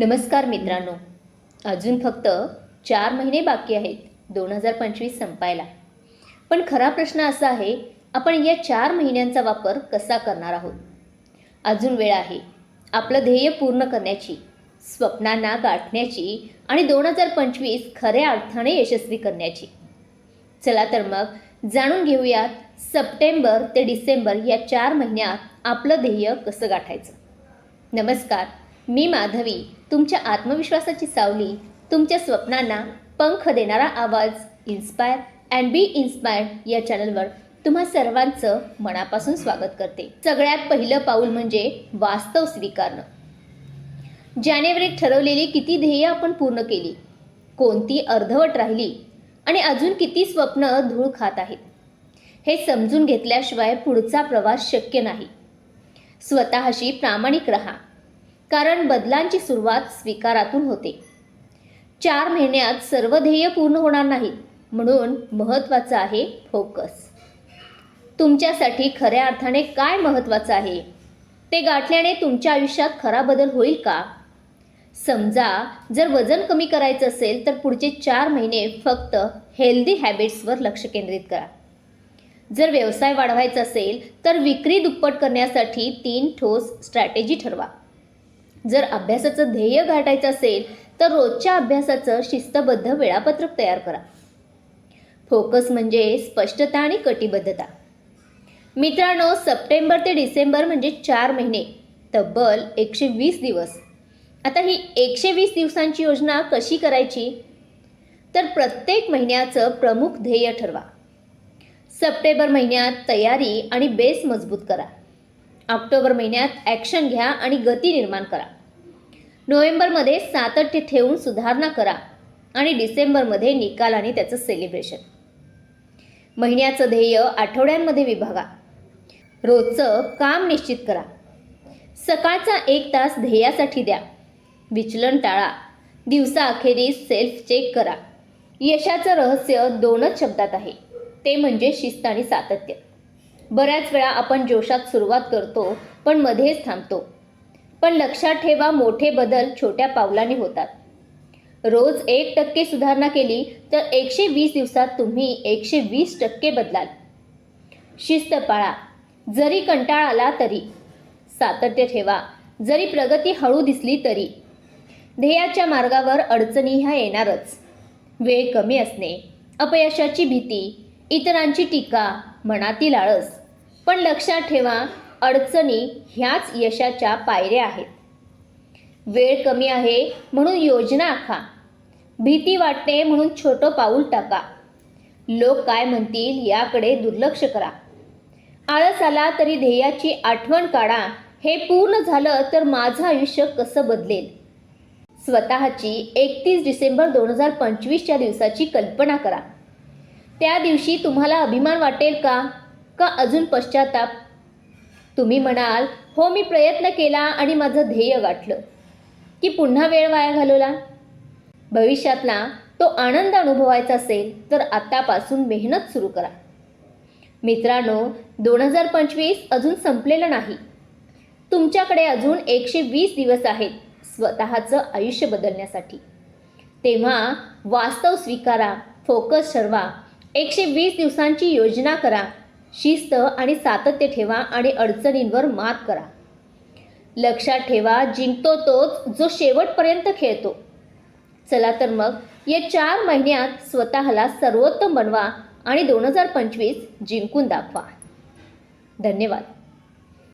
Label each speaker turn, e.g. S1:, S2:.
S1: नमस्कार मित्रांनो. अजून फक्त चार महिने बाकी आहेत दोन हजार पंचवीस संपायला. पण खरा प्रश्न असा आहे आपण या चार महिन्यांचा वापर कसा करणार आहोत? अजून वेळ आहे. आपलं ध्येय पूर्ण करण्याची स्वप्नांना गाठण्याची आणि दोन हजार पंचवीस खऱ्या अर्थाने यशस्वी करण्याची. चला तर मग जाणून घेऊयात सप्टेंबर ते डिसेंबर या चार महिन्यात आपलं ध्येय कसं गाठायचं. नमस्कार. मी माधवी तुमच्या आत्मविश्वासाची सावली तुमच्या स्वप्नांना पंख देणारा आवाज इन्स्पायर अँड बी इन्स्पायर्ड या चॅनलवर तुम्हा सर्वांचं मनापासून स्वागत करते. सगळ्यात पहिलं पाऊल म्हणजे वास्तव स्वीकारणं. जानेवारीत ठरवलेली किती ध्येय आपण पूर्ण केली? कोणती अर्धवट राहिली? आणि अजून किती स्वप्न धूळ खात आहेत? हे समजून घेतल्याशिवाय पुढचा प्रवास शक्य नाही. स्वतःशी प्रामाणिक रहा. कारण बदलांची सुरुवात स्वीकारातून होते. चार महिन्यात सर्व ध्येय पूर्ण होणार नाहीत म्हणून महत्त्वाचं आहे फोकस तुमच्यासाठी खऱ्या अर्थाने काय महत्त्वाचं आहे? ते गाठल्याने तुमच्या आयुष्यात खरा बदल होईल का? समजा जर वजन कमी करायचं असेल तर पुढचे चार महिने फक्त हेल्दी हॅबिट्सवर लक्ष केंद्रित करा. जर व्यवसाय वाढवायचा असेल तर विक्री दुप्पट करण्यासाठी तीन ठोस स्ट्रॅटेजी ठरवा. जर अभ्यासाचं ध्येय गाठायचं असेल तर रोजच्या अभ्यासाचं शिस्तबद्ध वेळापत्रक तयार करा. फोकस म्हणजे स्पष्टता आणि कटिबद्धता. मित्रांनो सप्टेंबर ते डिसेंबर म्हणजे चार महिने तब्बल एकशे वीस दिवस. आता ही एकशे वीस दिवसांची योजना कशी करायची? तर प्रत्येक महिन्याचं प्रमुख ध्येय ठरवा. सप्टेंबर महिन्यात तयारी आणि बेस मजबूत करा. ऑक्टोबर महिन्यात ॲक्शन घ्या आणि गती निर्माण करा. नोव्हेंबरमध्ये सातत्य ठेवून सुधारणा करा आणि डिसेंबरमध्ये निकाल आणि त्याचं सेलिब्रेशन महिन्याचं ध्येय आठवड्यांमध्ये विभागा. रोजचं काम निश्चित करा. सकाळचा एक तास ध्येयासाठी द्या. विचलन टाळा. दिवसाअखेरीस सेल्फ चेक करा. यशाचं रहस्य दोनच शब्दात आहे. ते म्हणजे शिस्त आणि सातत्य. बऱ्याच वेळा आपण जोशात सुरुवात करतो पण मध्येच थांबतो. पण लक्षात ठेवा मोठे बदल छोट्या पावलाने होतात. रोज एक टक्के सुधारणा केली तर एकशे वीस दिवसात तुम्ही एकशे वीस टक्के बदलाल. शिस्त पाळा. जरी कंटाळ आला तरी. सातत्य ठेवा. जरी प्रगती हळू दिसली तरी. ध्येयाच्या मार्गावर अडचणी ह्या येणारच. वेळ कमी असणे. अपयशाची भीती. इतरांची टीका. मनातील आळस. पण लक्षात ठेवा अडचणी ह्याच यशाच्या पायऱ्या आहेत. वेळ कमी आहे म्हणून योजना आखा. भीती वाटते म्हणून छोटं पाऊल टाका. लोक काय म्हणतील याकडे दुर्लक्ष करा. आळस आला तरी ध्येयाची आठवण काढा. हे पूर्ण झालं तर माझं आयुष्य कसं बदलेल? स्वतःची एकतीस डिसेंबर दोन हजार पंचवीसच्या दिवसाची कल्पना करा. त्या दिवशी तुम्हाला अभिमान वाटेल का? का अजून पश्चाताप? तुम्ही म्हणाल हो मी प्रयत्न केला आणि माझं ध्येय गाठलं. की पुन्हा वेळ वाया घालवला? भविष्यातला तो आनंद अनुभवायचा असेल तर आत्तापासून मेहनत सुरू करा. मित्रांनो दोन हजार पंचवीस अजून संपलेलं नाही. तुमच्याकडे अजून एकशे वीस दिवस आहेत स्वतःचं आयुष्य बदलण्यासाठी. तेव्हा वास्तव स्वीकारा फोकस ठरवा एकशे वीस दिवसांची योजना करा शिस्त आणि सातत्य ठेवा आणि अडचणींवर मात करा. लक्षात ठेवा जिंकतो तोच जो शेवटपर्यंत खेळतो. चला तर मग या चार महिन्यात स्वतःला सर्वोत्तम बनवा आणि दोन हजार पंचवीस जिंकून दाखवा. धन्यवाद.